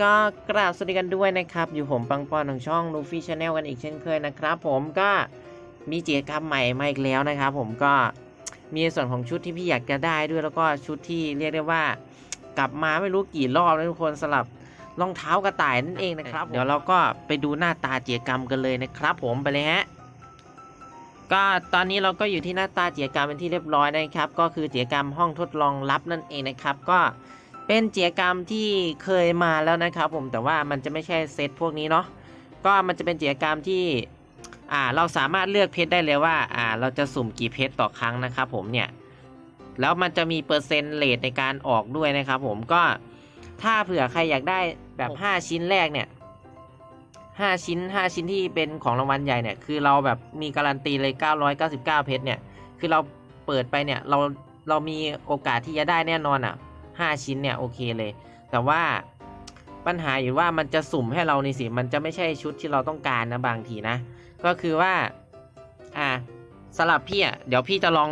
ก็กราบสวัสดีกันด้วยนะครับ อยู่ผมปังปอนของช่องลูฟี่ชาแนลกันอีกเช่นเคยนะครับ ผมก็มีกิจกรรมใหม่มาอีกแล้วนะครับ ผมก็มีในส่วนของชุดที่พี่อยากจะได้ด้วยแล้วก็ชุดที่เรียกได้ว่า กลับมาไม่รู้กี่รอบแล้วทุกคนสลับรองเท้ากระต่ายนั่นเองนะครับ เดี๋ยวเราก็ไปดูหน้าตากิจกรรมกันเลยนะครับ ผมไปเลยฮะก็ตอนนี้เราก็อยู่ที่หน้าตากิจกรรมเป็นที่เรียบร้อยนะครับ ก็คือกิจกรรมห้องทดลองลับนั่นเองนะครับ ก็ เป็นเจียกรรมที่เคยมาแล้วนะครับผมแต่ว่ามันจะไม่ใช่เซตพวกนี้เนาะก็มันจะเป็นเจียกรรมที่อ่าเราสามารถเลือกเพชรได้เลยว่าอ่าเราจะสุ่มกี่เพชรต่อครั้งนะครับผมเนี่ยแล้วมันจะมีเปอร์เซ็นต์เลทในการออกด้วยนะครับผมก็ถ้าเผื่อใครอยากได้แบบ 5 ชิ้นแรกเนี่ยห้าชิ้นห้าชิ้นที่เป็นของรางวัลใหญ่เนี่ยคือเราแบบมีการันตีเลย 999 เพชรเนี่ยคือเราเปิดไปเนี่ยเราเรามีโอกาสที่จะได้แน่นอนอะ่ะ 5 ชิ้นเนี่ยโอเคเลย แต่ว่าปัญหาอยู่ว่ามันจะสุ่มให้เรานี่สิ มันจะไม่ใช่ชุดที่เราต้องการนะบางทีนะ ก็คือว่า อ่าสำหรับพี่อะเดี๋ยวพี่จะลอง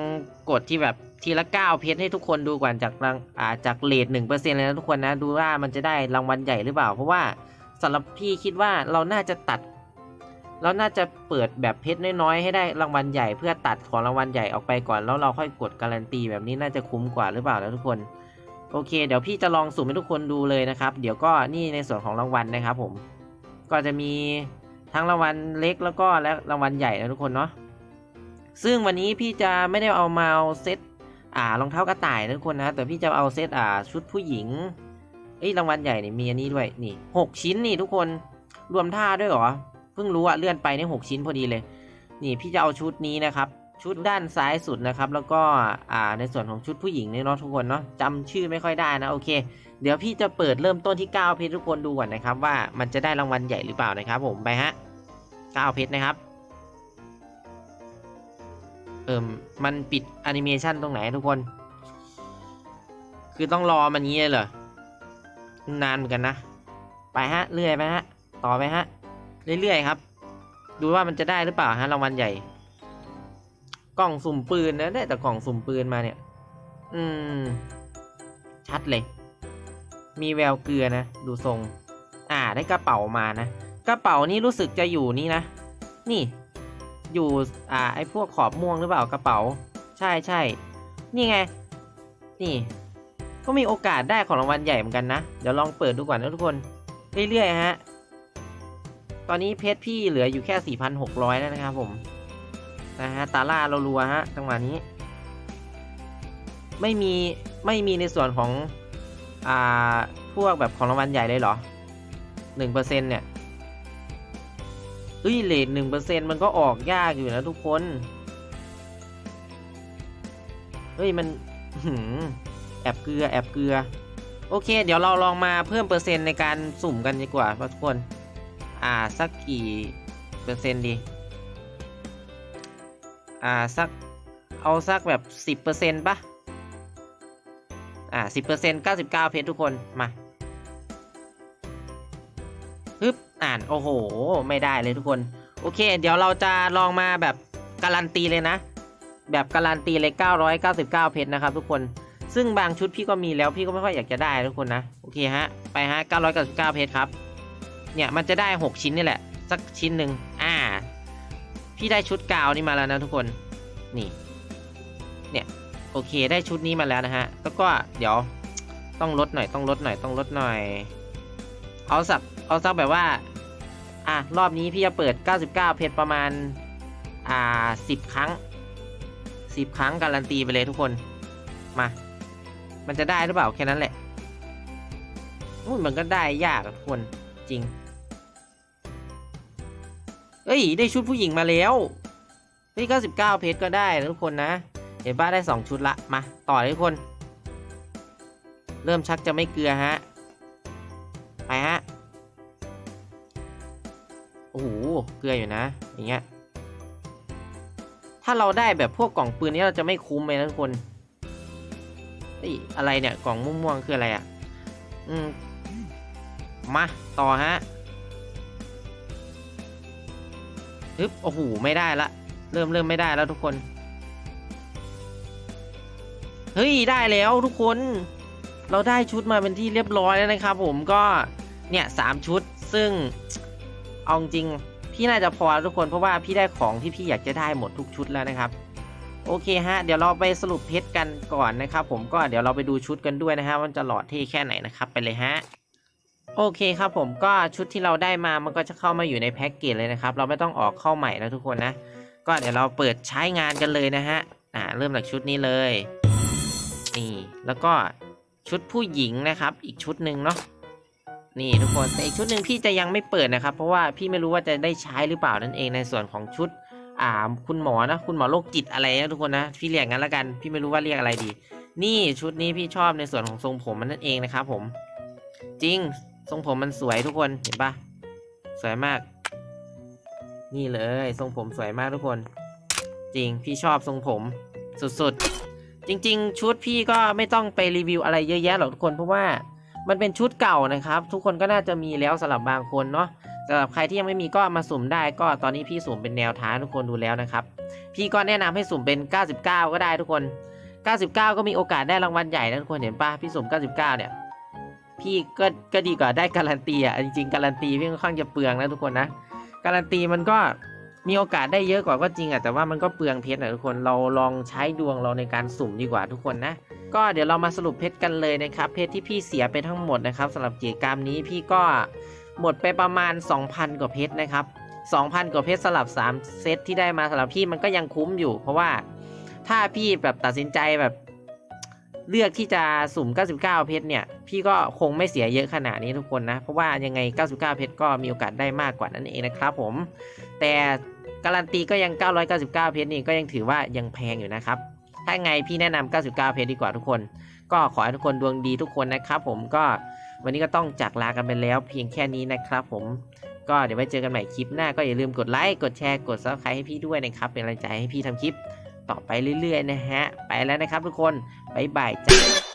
กดที่แบบทีละ 9 เพชรให้ทุกคนดูก่อนจากรางอ่าจากเลทหนึ่งเปอร์เซ็นต์เลยนะทุกคนนะ ดูว่ามันจะได้รางวัลใหญ่หรือเปล่า เพราะว่าสำหรับพี่คิดว่าเราน่าจะตัด เราน่าจะเปิดแบบเพชรน้อยๆให้ได้รางวัลใหญ่เพื่อตัดของรางวัลใหญ่ออกไปก่อนแล้วเราค่อยกดการันตีแบบนี้น่าจะคุ้มกว่าหรือเปล่านะทุกคน โอเค เดี๋ยวพี่จะลองสุ่มให้ทุกคนดูเลยนะครับ เดี๋ยวก็นี่ในส่วนของรางวัลนะครับผม ก็จะมีทั้งรางวัลเล็กแล้วก็และรางวัลใหญ่นะทุกคนเนาะ ซึ่งวันนี้พี่จะไม่ได้เอามาเอาเซตอ่ารองเท้ากระต่ายนะทุกคนนะ แต่พี่จะเอาเซตอ่าชุดผู้หญิง เอ้ยรางวัลใหญ่เนี่ยมีอันนี้ด้วยนี่หกชิ้นนี่ทุกคนรวมท่าด้วยเหรอ เพิ่งรู้อะเลื่อนไปนี่หกชิ้นพอดีเลย นี่พี่จะเอาชุดนี้นะครับ ชุดด้านซ้ายสุดนะครับ แล้วก็อ่าในส่วนของชุดผู้หญิงเนี่ยเนาะทุกคนเนาะจำชื่อไม่ค่อยได้นะโอเค เดี๋ยวพี่จะเปิดเริ่มต้นที่ 9 เพชรทุกคนดูก่อนนะครับ ว่ามันจะได้รางวัลใหญ่หรือเปล่านะครับ ผมไปฮะ9เพชรนะครับเอิมมันปิดแอนิเมชันตรงไหนทุกคน คือต้องรอมันงี้เลยเหรอนานเหมือนกันนะ ไปฮะเรื่อยไปฮะ ต่อไปฮะ เรื่อยๆครับ ดูว่ามันจะได้หรือเปล่าฮะรางวัลใหญ่ กล่องสุ่มปืนนะได้แต่กล่องสุ่มปืนมาเนี่ย อืม ชัดเลย มีแววเกลือนะ ดูทรง อ่า ได้กระเป๋ามานะ กระเป๋านี้รู้สึกจะอยู่นี่นะ นี่ อยู่ อ่า ไอพวกขอบม่วงหรือเปล่ากระเป๋า ใช่ใช่ นี่ไง นี่ ก็มีโอกาสได้ของรางวัลใหญ่เหมือนกันนะ เดี๋ยวลองเปิดดูก่อนนะทุกคน เรื่อยๆฮะ ตอนนี้เพชรพี่เหลืออยู่แค่ 4,600แล้วนะครับผม นะฮะตาล่าเรารัวฮะจังหวะนี้ ไม่มีไม่มีในส่วนของอ่าพวกแบบของรางวัลใหญ่เลยเหรอหนึ่งเปอร์เซ็นเนี่ยเฮ้ยเลทหนึ่งเปอร์เซ็นมันก็ออกยากอยู่นะทุกคนเฮ้ยมันหืมแอบเกลือแอบเกลือ โอเค เดี๋ยวเราลองมาเพิ่มเปอร์เซ็นต์ในการสุ่มกันดีกว่าทุกคน อ่าสักกี่เปอร์เซ็นต์ดี อ่าสักเอาสักแบบสิบเปอร์เซ็นต์ปะอ่าสิบเปอร์เซ็นต์เก้าสิบเก้าเพชรทุกคนมาฮึบอ่านโอ้โห ไม่ได้เลยทุกคน โอเค เดี๋ยวเราจะลองมาแบบการันตีเลยนะ แบบการันตีเลย999 เพชรนะครับทุกคนซึ่งบางชุดพี่ก็มีแล้วพี่ก็ไม่ค่อยอยากจะได้ทุกคนนะ โอเคฮะ ไปฮะ 999 เพชรครับ เนี่ยมันจะได้ 6 ชิ้นนี่แหละ สักชิ้นหนึ่งอ่า พี่ได้ชุดกาวนี่มาแล้วนะทุกคน นี่ เนี่ย โอเคได้ชุดนี้มาแล้วนะฮะ แล้วก็เดี๋ยวต้องลดหน่อยต้องลดหน่อยต้องลดหน่อย เอาสักเอาสักแบบว่า อะรอบนี้พี่จะเปิด 99 เพชรประมาณ อ่า 10 ครั้ง 10 ครั้งการันตีไปเลยทุกคน มา มันจะได้หรือเปล่าแค่นั้นแหละมันก็ได้ยากทุกคนจริง เอ้ย ได้ชุดผู้หญิงมาแล้วเฮ้ย99 เพชรก็ได้นะทุกคนนะ เห็นบ้าได้ 2 ชุดละ มา ต่อทุกคน เริ่มชักจะไม่เกลือฮะ ไปฮะ โอ้โห เกลืออยู่นะ อย่างเงี้ย ถ้าเราได้แบบพวกกล่องปืนนี้เราจะไม่คุ้มเลยนะทุกคนเฮ้ยอะไรเนี่ย กล่องม่วงๆคืออะไรอะ่ะ อืม มา ต่อฮะ ฮึบโอ้โหไม่ได้ละ เริ่มเริ่มไม่ได้แล้วทุกคน เฮ้ยได้แล้วทุกคน เราได้ชุดมาเป็นที่เรียบร้อยแล้วนะครับ ผมก็เนี่ยสามชุดซึ่งเอาจริงพี่น่าจะพอทุกคนเพราะว่าพี่ได้ของที่พี่อยากจะได้หมดทุกชุดแล้วนะครับ โอเคฮะ เดี๋ยวเราไปสรุปเพชรกันก่อนนะครับ ผมก็เดี๋ยวเราไปดูชุดกันด้วยนะฮะว่ามันจะหล่อเท่แค่ไหนนะครับไปเลยฮะ โอเคครับผมก็ชุดที่เราได้มามันก็จะเข้ามาอยู่ในแพ็กเกจเลยนะครับ เราไม่ต้องออกเข้าใหม่นะทุกคนนะ ก็เดี๋ยวเราเปิดใช้งานกันเลยนะฮะอ่าเริ่มจากชุดนี้เลยนี่แล้วก็ชุดผู้หญิงนะครับ อีกชุดหนึ่งเนาะนี่ทุกคนแต่อีกชุดหนึ่งพี่จะยังไม่เปิดนะครับ เพราะว่าพี่ไม่รู้ว่าจะได้ใช้หรือเปล่านั่นเองในส่วนของชุดอ่าคุณหมอนะคุณหมอโรคจิตอะไรนะทุกคนนะพี่เรียกงั้นละกัน พี่ไม่รู้ว่าเรียกอะไรดี นี่ชุดนี้พี่ชอบในส่วนของทรงผมมันนั่นเองนะครับผม จริง ทรงผมมันสวยทุกคนเห็นปะสวยมาก นี่เลยทรงผมสวยมากทุกคน จริงพี่ชอบทรงผมสุดๆ จริง ๆ ชุดพี่ก็ไม่ต้องไปรีวิวอะไรเยอะแยะหรอกทุกคนเพราะว่ามันเป็นชุดเก่านะครับ ทุกคนก็น่าจะมีแล้วสำหรับบางคนเนาะสำหรับใครที่ยังไม่มีก็มาสุ่มได้ก็ตอนนี้พี่สุ่มเป็นแนวท้าทุกคนดูแล้วนะครับ พี่ก็แนะนำให้สุ่มเป็น 99 ก็ได้ทุกคน 99 ก็มีโอกาสได้รางวัลใหญ่นะทุกคนเห็นปะพี่สุ่ม 99 เนี่ย พี่ก็ก็ดีกว่าได้การันตีอะจริงๆการันตีพี่ค่อนข้างจะเปลืองนะทุกคนนะ การันตีมันก็มีโอกาสได้เยอะกว่าก็จริงอะแต่ว่ามันก็เปลืองเพชรนะทุกคนเราลองใช้ดวงเราในการสุ่มดีกว่าทุกคนนะก็เดี๋ยวเรามาสรุปเพชรกันเลยนะครับ เพชรที่พี่เสียไปทั้งหมดนะครับสำหรับกิจกรรมนี้พี่ก็หมดไปประมาณ 2,000 กว่าเพชรนะครับ 2,000 กว่าเพชรสลับ 3 เซตที่ได้มาสำหรับพี่มันก็ยังคุ้มอยู่ เพราะว่าถ้าพี่แบบตัดสินใจแบบ เลือกที่จะสุ่ม 99 เพชรเนี่ย พี่ก็คงไม่เสียเยอะขนาดนี้ทุกคนนะ เพราะว่ายังไง 99 เพชรก็มีโอกาสได้มากกว่านั้นเองนะครับผม แต่การันตีก็ยัง 999 เพชรนี่ก็ยังถือว่ายังแพงอยู่นะครับ ถ้าไงพี่แนะนำ99 เพชรดีกว่าทุกคน ก็ขอให้ทุกคนดวงดีทุกคนนะครับผมก็วันนี้ก็ต้องจากลากันไปแล้วเพียงแค่นี้นะครับผมก็เดี๋ยวไว้เจอกันใหม่คลิปหน้าก็อย่าลืมกดไลค์กดแชร์กด subscribe ให้พี่ด้วยนะครับ เป็นกำลังใจให้พี่ทำคลิป ต่อไปเรื่อยๆนะฮะ ไปแล้วนะครับทุกคน บ๊ายบายจ้า